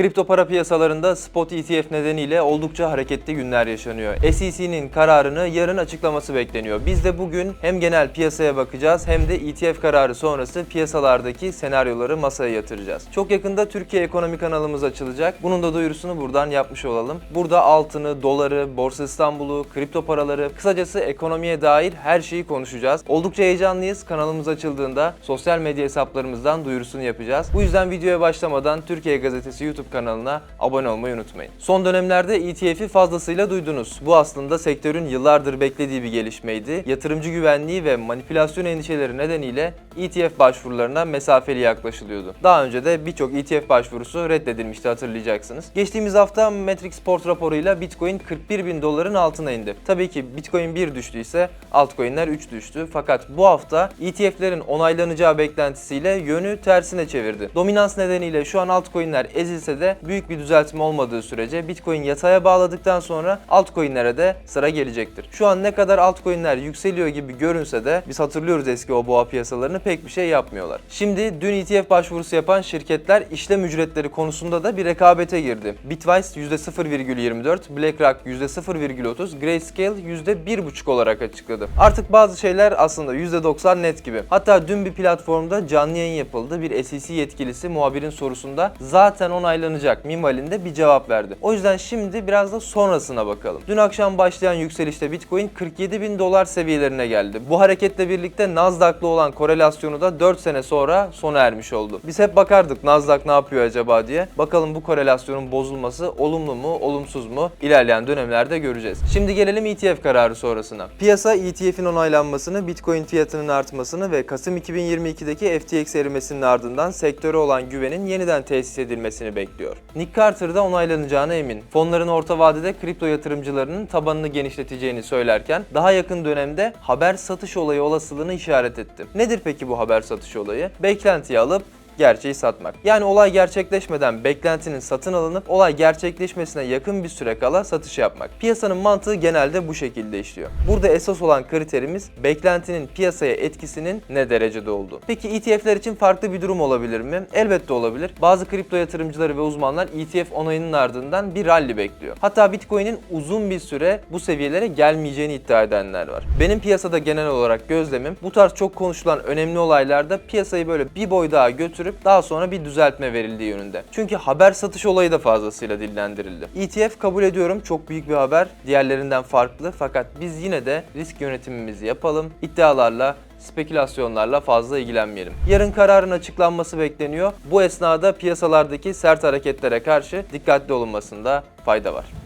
Kripto para piyasalarında spot ETF nedeniyle oldukça hareketli günler yaşanıyor. SEC'nin kararını yarın açıklaması bekleniyor. Biz de bugün hem genel piyasaya bakacağız hem de ETF kararı sonrası piyasalardaki senaryoları masaya yatıracağız. Çok yakında Türkiye Ekonomi kanalımız açılacak. Bunun da duyurusunu buradan yapmış olalım. Burada altını, doları, Borsa İstanbul'u, kripto paraları, kısacası ekonomiye dair her şeyi konuşacağız. Oldukça heyecanlıyız. Kanalımız açıldığında sosyal medya hesaplarımızdan duyurusunu yapacağız. Bu yüzden videoya başlamadan Türkiye Gazetesi YouTube kanalına abone olmayı unutmayın. Son dönemlerde ETF'i fazlasıyla duydunuz. Bu aslında sektörün yıllardır beklediği bir gelişmeydi. Yatırımcı güvenliği ve manipülasyon endişeleri nedeniyle ETF başvurularına mesafeli yaklaşılıyordu. Daha önce de birçok ETF başvurusu reddedilmişti hatırlayacaksınız. Geçtiğimiz hafta Matrix Port raporuyla Bitcoin 41 bin doların altına indi. Tabii ki Bitcoin 1 düştüyse altcoin'ler 3 düştü. Fakat bu hafta ETF'lerin onaylanacağı beklentisiyle yönü tersine çevirdi. Dominans nedeniyle şu an altcoin'ler ezilse de büyük bir düzeltme olmadığı sürece Bitcoin yataya bağladıktan sonra altcoin'lere de sıra gelecektir. Şu an ne kadar altcoin'ler yükseliyor gibi görünse de biz hatırlıyoruz eski o boğa piyasalarını pek bir şey yapmıyorlar. Şimdi dün ETF başvurusu yapan şirketler işlem ücretleri konusunda da bir rekabete girdi. Bitwise %0,24, BlackRock %0,30, Grayscale %1,5 olarak açıkladı. Artık bazı şeyler aslında %90 net gibi. Hatta dün bir platformda canlı yayın yapıldı. Bir SEC yetkilisi muhabirin sorusunda zaten onaylanacak minvalinde bir cevap verdi. O yüzden şimdi biraz da sonrasına bakalım. Dün akşam başlayan yükselişte Bitcoin 47 bin dolar seviyelerine geldi. Bu hareketle birlikte Nasdaq'la olan korelasyonu da 4 sene sonra sona ermiş oldu. Biz hep bakardık Nasdaq ne yapıyor acaba diye. Bakalım bu korelasyonun bozulması olumlu mu, olumsuz mu ilerleyen dönemlerde göreceğiz. Şimdi gelelim ETF kararı sonrasına. Piyasa ETF'in onaylanmasını, Bitcoin fiyatının artmasını ve Kasım 2022'deki FTX erimesinin ardından sektöre olan güvenin yeniden tesis edilmesini bekliyor. Nick Carter da onaylanacağına emin. Fonların orta vadede kripto yatırımcılarının tabanını genişleteceğini söylerken daha yakın dönemde haber satış olayı olasılığını işaret etti. Nedir peki bu haber satış olayı? Beklentiyi alıp gerçeği satmak. Yani olay gerçekleşmeden beklentinin satın alınıp olay gerçekleşmesine yakın bir süre kala satış yapmak. Piyasanın mantığı genelde bu şekilde işliyor. Burada esas olan kriterimiz beklentinin piyasaya etkisinin ne derecede olduğu. Peki ETF'ler için farklı bir durum olabilir mi? Elbette olabilir. Bazı kripto yatırımcıları ve uzmanlar ETF onayının ardından bir rally bekliyor. Hatta Bitcoin'in uzun bir süre bu seviyelere gelmeyeceğini iddia edenler var. Benim piyasada genel olarak gözlemim bu tarz çok konuşulan önemli olaylarda piyasayı böyle bir boy daha götürüp daha sonra bir düzeltme verildiği yönünde. Çünkü haber satış olayı da fazlasıyla dillendirildi. ETF kabul ediyorum çok büyük bir haber. Diğerlerinden farklı fakat biz yine de risk yönetimimizi yapalım. İddialarla spekülasyonlarla fazla ilgilenmeyelim. Yarın kararın açıklanması bekleniyor. Bu esnada piyasalardaki sert hareketlere karşı dikkatli olunmasında fayda var.